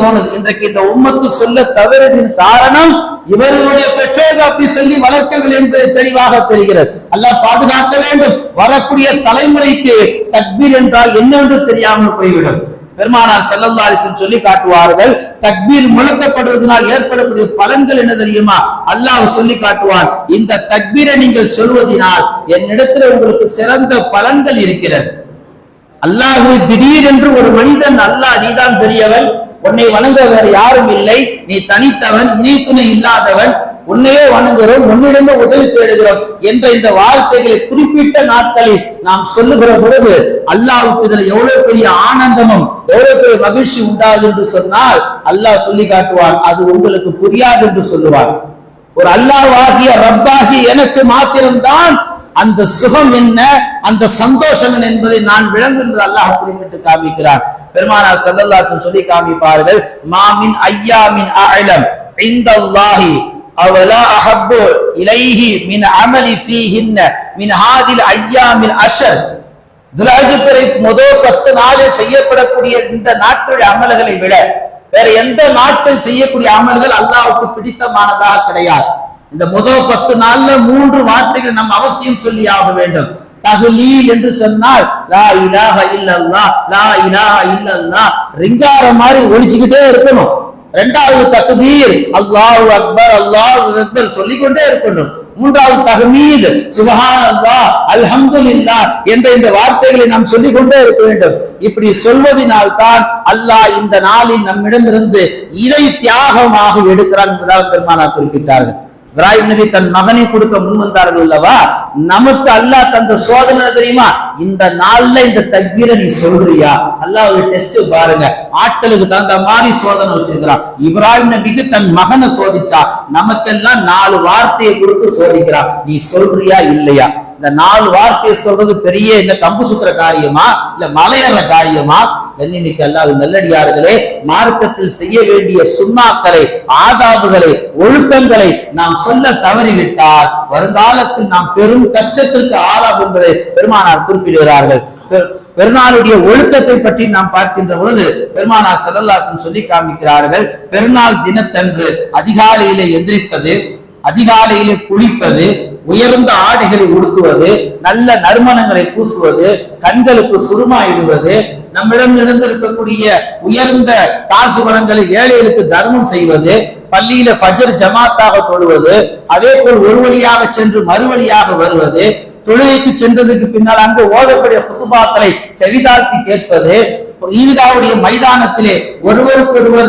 தோணுது. இன்றைக்கு இந்த உம்மத்து சொல்ல தவறதின் காரணம் இவர்களுடைய பெற்றோர்கள் அப்படி சொல்லி வளர்க்கவில்லை என்பது தெளிவாக தெரிகிறது. அல்ல பாதுகாக்க வேண்டும். வரக்கூடிய தலைமுறைக்கு தக்பீர் என்றால் என்னவென்று தெரியாமல் போய்விடும். பெருமானார் செல்லந்தாரிசன் சொல்லி காட்டுவார்கள் தக்பீர் முழக்கப்படுவதனால் ஏற்படக்கூடிய பலன்கள் என்ன தெரியுமா? அல்லாஹ் சொல்லி காட்டுவான் இந்த தக்பீரை நீங்கள் சொல்வதனால் என்னிடத்துல உங்களுக்கு சிறந்த பலன்கள் இருக்கிறது. அல்லாஹுவை திடீரென்று ஒரு மனிதன் அல்லாஹ் நீதான் பெரியவன் உன்னை வணங்க வேறு யாரும் இல்லை. நீ தனித்தவன் இணை துணை இல்லாதவன். உன்னையே வணங்குகிறோம் உன்னிடமே உதவி தேடுகிறோம் என்ற இந்த வார்த்தைகளை குறிப்பிட்ட நாட்களில் நாம் சொல்லுகிற பொழுது அல்லாவுக்கு இதுல எவ்வளவு பெரிய ஆனந்தமும் எவ்வளவு பெரிய மகிழ்ச்சி உண்டாது என்று சொன்னால் அல்லாஹ் சொல்லி காட்டுவான் அது உங்களுக்கு புரியாது என்று சொல்லுவார் ஒரு அல்லாவாகிய ரப்பாகிய எனக்கு மாத்திரம்தான் அந்த சுகம் என்ன அந்த சந்தோஷம் என்ன என்பதை நான் விளங்கும் என்று அல்லாஹ் குறிப்பிட்டு காமிக்கிறார் பெருமானார் சல்லல்லாசன் சொல்லி காமிப்பார்கள் மாமின் ஐயாமின் அழலம் இந்தல்லாஹி அவலா அஹப்பு இலைஹி மின் அமலி ஃபீஹின்ன மின் ஹாதில் ஐயாமில் அஷர். துலாஜிபரை முதல் பத்து நாளில் செய்யப்படக்கூடிய இந்த நாட்களுடைய அமல்களை விட வேற எந்த நாட்கள் செய்யக்கூடிய அமல்கள் அல்லாவுக்கு பிடித்தமானதாக கிடையாது. இந்த முதல் பத்து நாள்ல மூன்று வார்த்தைகள் நம் அவசியம் சொல்லி ஆக வேண்டும். தகுலீல் என்று சொன்னால் லா இலாஹ இல்லல்லா லா இலாஹ இல்லல்லா ரிங்காரம் மாதிரி ஒழிச்சுக்கிட்டே இருக்கணும். இரண்டாவது தகுதீர் அல்லாஹு அக்பர் அல்லாஹு அக்பர் சொல்லிக்கொண்டே இருக்கணும். மூன்றாவது தகமீது சுபஹான் அல்லாஹ் இல்லா என்ற இந்த வார்த்தைகளை நாம் சொல்லிக் கொண்டே இருக்க வேண்டும். இப்படி சொல்வதனால் தான் அல்லாஹ் இந்த நாளில் நம்மிடமிருந்து இதை தியாகமாக எடுக்கிறான் என்பதாக பெருமானா குறிப்பிட்டார்கள். இப்ராஹிம் நபி தன் மகனை கொடுக்க முன் வந்தார்கள் அல்லவா? நமக்கு அல்லாஹ் தந்த சோதனை தெரியுமா? இந்த நாள்ல இந்த தக்பீரை நீ சொல்றியா? அல்லாஹ் ஒரு டெஸ்ட் பாருங்க. ஆட்களுக்கு தகுந்த மாதிரி சோதனை வச்சிருக்கிறான். இப்ராஹிம் நபிக்கு தன் மகனை சோதிச்சா நமக்கெல்லாம் நாலு வார்த்தையை கொடுத்து சோதிக்கிறான். நீ சொல்றியா இல்லையா? இந்த நாலு வார்த்தையை சொல்றது பெரிய இந்த கம்பு சுத்துற காரியமா இல்ல மலையற காரியமா? கண்ணிமிக்க அல்லாது நல்லடியார்களே மார்க்கத்தில் செய்ய வேண்டிய சுண்ணாக்களை ஆதாபுகளை ஒழுக்கங்களை நாம் சொல்ல தவறிவிட்டால் வருங்காலத்தில் நாம் பெரும் கஷ்டத்திற்கு ஆளாகும் என்பதை பெருமானார் குறிப்பிடுகிறார்கள். பெருநாளுடைய ஒழுக்கத்தை பற்றி நாம் பார்க்கின்ற பொழுது பெருமானார் சதல்லாசன் சொல்லி காமிக்கிறார்கள் பெருநாள் தினத்தன்று அதிகாலையிலே எந்திரிப்பது அதிகாலையிலே குளிப்பது உயர்ந்த ஆடைகளை உடுத்துவது நல்ல நறுமணங்களை பூசுவது கண்களுக்கு சுருமா இடுவது நம்மிடம் இருக்கக்கூடிய உயர்ந்த காசு வளங்களை ஏழைகளுக்கு தர்மம் செய்வது பள்ளியில ஃபஜர் ஜமாத்தாக தொழுவது அதே போல் ஒரு வழியாக சென்று மறு வழியாக வருவது தொழுகைக்கு சென்றதுக்கு பின்னால் அங்கு ஓதக்கூடிய புத்துபாக்களை செவிதாழ்த்தி கேட்பது ஈதாவுடைய மைதானத்திலே ஒருவருக்கொருவர்